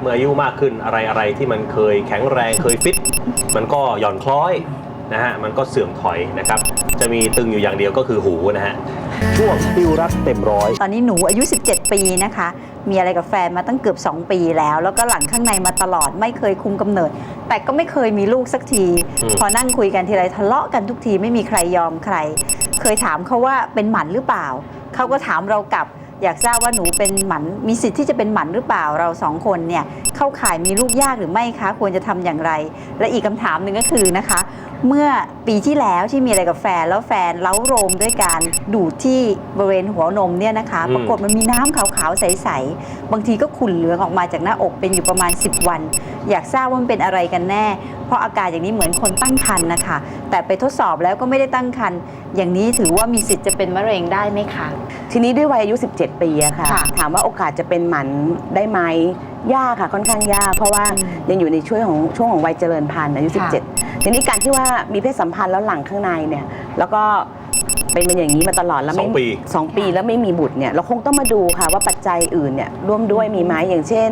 เมื่ออายุมากขึ้นอะไรอะไรที่มันเคยแข็งแรงเคยฟิต มันก็หย่อนคล้อยนะฮะมันก็เสื่อมถอยนะครับ จะมีตึงอยู่อย่างเดียวก็คือหูนะฮะช่วงฟิวรักเต็มร้อย ตอนนี้หนูอายุ 17 ปีนะคะ มีอะไรกับแฟนมาตั้งเกือบ 2 ปีแล้ว แล้วก็หลังข้างในมาตลอดไม่เคยคุมกำเนิด แต่ก็ไม่เคยมีลูกสักที อืม พอนั่งคุยกันทีไรทะเลาะกันทุกทีไม่มีใครยอมใคร เคยถามเขาว่าเป็นหมันหรือเปล่า เขาก็ถามเรากลับ อยากทราบว่าหนูเป็นหมันมีสิทธิ์ที่จะเป็นหมันหรือเปล่าเราสองคนเนี่ยเข้าข่ายมีลูกยากหรือไม่คะควรจะทำอย่างไร และอีกคำถามหนึ่งก็คือนะคะ เมื่อปีที่แล้วที่มีอะไรกับแฟนแล้วแฟนเล้าโรมด้วยการดูดที่บริเวณหัวนมเนี่ยนะคะ อืม ปรากฏมันมีน้ำขาวๆใสๆบางทีก็ขุ่นเหลืองออกมาจากหน้าอกเป็นอยู่ประมาณ 10 วัน อยากทราบว่ามันเป็นอะไรกันแน่ เพราะอาการอย่างนี้เหมือนคนตั้งครรภ์นะคะ แต่ไปทดสอบแล้วก็ไม่ได้ตั้งครรภ์อย่างนี้ถือว่ามีสิทธิ์จะเป็นมะเร็งได้ไหมคะ ทีนี้ด้วยวัยอายุ 17 ปีอะค่ะ ค่ะถามว่าโอกาสจะเป็นหมันได้ไหมยากค่ะค่อนข้างยาก เพราะว่าอืมยังอยู่ในช่วงของช่วงของวัยเจริญพันธุ์อายุ ค่ะ 17 ทีนี้การที่ว่ามีเพศสัมพันธ์แล้วหลังข้างในเนี่ย แล้วก็ เป็นมันอย่างนี้มาตลอดแล้วไม่สองปี สองปีแล้วไม่มีบุตรเนี่ยเราคงต้องมาดูค่ะว่าปัจจัยอื่นเนี่ยร่วมด้วยมีไหมอย่างเช่น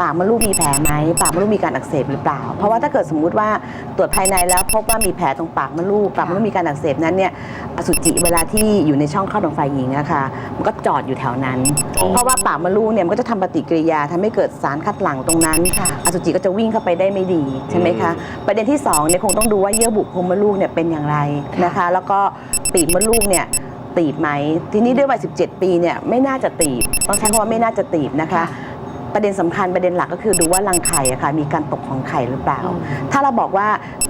ปากมดลูกมีแผลไหมปากมดลูกมีการอักเสบหรือเปล่า เพราะว่าถ้าเกิดสมมุติว่าตรวจภายในแล้วพบว่ามีแผลตรงปากมดลูกปากมดลูกมีการอักเสบนั้นเนี่ยอสุจิเวลาที่อยู่ในช่องคลอดของฝ่ายหญิงอะค่ะมันก็จอดอยู่แถวนั้น อ๋อ เพราะว่าปากมดลูกเนี่ยมันก็จะทำปฏิกิริยาทำให้เกิดสารคัดหลั่งตรงนั้นค่ะอสุจิก็จะวิ่งเข้าไปได้ไม่ดีใช่ไหมคะ ประเด็นที่2เนี่ยคงต้องดูว่าเยื่อบุโพรงมดลูกเนี่ยเป็นอย่างไรนะคะ แล้วก็ปีกมดลูกเนี่ยตีบไหม ทีนี้ด้วยวัย 17 ปีเนี่ยไม่น่าจะตีบต้องใช้คำว่าไม่น่าจะตีบนะคะ ประเด็นสำคัญประเด็นหลักก็คือดูว่ารังไข่อะค่ะมีการตกของไข่หรือเปล่า ถ้าเราบอกว่า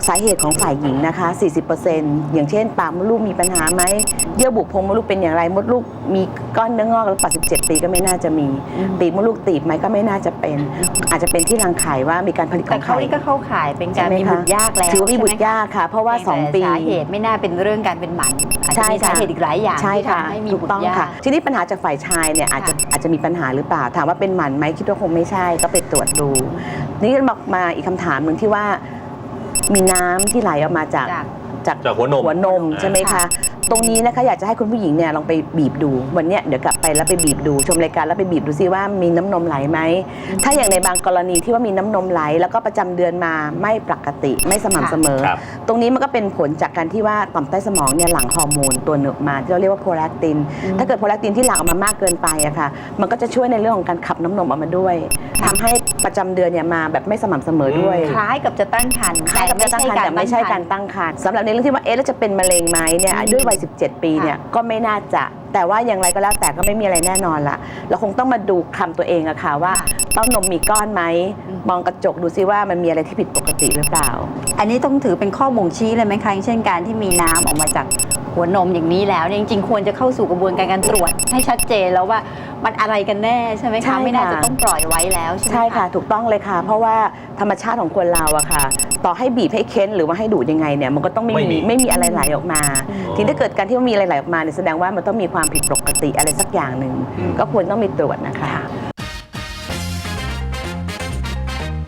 สาเหตุของฝ่ายหญิงนะคะ 40%อย่างเช่นปากมดลูกมีปัญหาไหม เยื่อบุโพรงมดลูกเป็นอย่างไรมดลูกมีก้อนเนื้องอกแล้วปัจ17 ปีก็ไม่น่าจะมีอืมปีกมดลูกตีบไหมก็ไม่น่าจะเป็น อาจจะเป็นที่รังไข่ว่ามีการผลิตขแต่องเขาไข่นี่ก็เข้าข่ายเป็นการใช่ไหมมีคะบุตรยากแล้วถือว่ามีบุตรใช่ไหคะยากค่ะ เพราะว่าแต่2ปีสาเหตุไม่น่าเป็นเรื่องการเป็นหมันอาจจะใช่มีสาค่ะเหตุอีกหลายอย่างใช่ที่ค่ะทำให้มีถูกบุตต้องรยาค่ะ ก ทีนี้ปัญหาจากฝ่ายชายเนี่ยอาจจะค่ะอาจจะมีปัญหาหรือเปล่า ถามว่าเป็นหมันไหมคิดว่าคงไม่ใช่ก็ไปตรวจดู นี่ก็มามาอีกคำถามหนึ่งที่ว่ามีน้ำที่ไหลออกมาจากจากจากจากหัวนม หัวนมใช่ไหมคะ ตรงนี้นะคะอยากจะให้คุณผู้หญิงเนี่ยลองไปบีบดูวันเนี้ยเดี๋ยวกลับไปแล้วไปบีบดู ชมรายการแล้วไปบีบดูซิว่ามีน้ำนมไหลไหมถ้าอย่างในบางกรณีที่ว่ามีน้ำนมไหล แล้วก็ประจำเดือนมาไม่ปกติไม่สม่ำเสมอ ครับ ตรงนี้มันก็เป็นผลจากการที่ว่าต่อมใต้สมองเนี่ยหลั่งฮอร์โมนตัวหนึ่งออกมาที่เราเรียกว่าโพแลคตินอืมถ้าเกิดโพแลคตินที่หลั่งออกมามากเกินไปอะค่ะ มันก็จะช่วยในเรื่องของการขับน้ำนมออกมาด้วยทำให้ประจำเดือนเนี่ยมาแบบไม่สม่ำเสมอด้วย คล้ายกับจะตั้งครรภ์คล้ายกับจะตั้งครรภ์แต่ไม่ใช่การตั้งครรภ์สำหรับในเรื่องที่ว่าเอ๊ะแล้วจะเป็นมะเร็งไหมเนี่ยอืมด้วยวัย 17 ปีเนี่ยก็ไม่น่าจะ แต่ว่าอย่างไรก็แล้วแต่ก็ไม่มีอะไรแน่นอนละเราคงต้องมาดูคำตัวเองอะค่ะว่าเต้านมมีก้อนไหมอืมมองกระจกดูซิว่ามันมีอะไรที่ผิดปกติหรือเปล่า อันนี้ต้องถือเป็นข้อบ่งชี้เลยไหมคะอย่างเช่นการที่มีน้ำออกมาจาก หัวนมอย่างนี้แล้วเนี่ยจริงๆ ควรจะเข้าสู่กระบวนการการตรวจ ให้ชัดเจนแล้วว่ามันอะไรกันแน่ใช่ไหมใช่คะค่ะ ไม่น่าจะต้องปล่อยไว้แล้วใช่ไหม ใช่ค่ะ ถูกต้องเลยค่ะ เพราะว่าธรรมชาติของคนเราอะค่ะ ต่อให้บีบให้เค้นหรือว่าให้ดูดยังไงเนี่ยมันก็ต้องไม่ไม่มีมีไม่มีอะไรไหลออกมา อืม ทีนี้ถ้าเกิดการที่ว่ามีอะไรไหลออกมาเนี่ยแสดงว่ามันต้องมีความผิดปกติอะไรสักอย่างหนึ่งอืม ก็ควรต้องมีตรวจนะคะค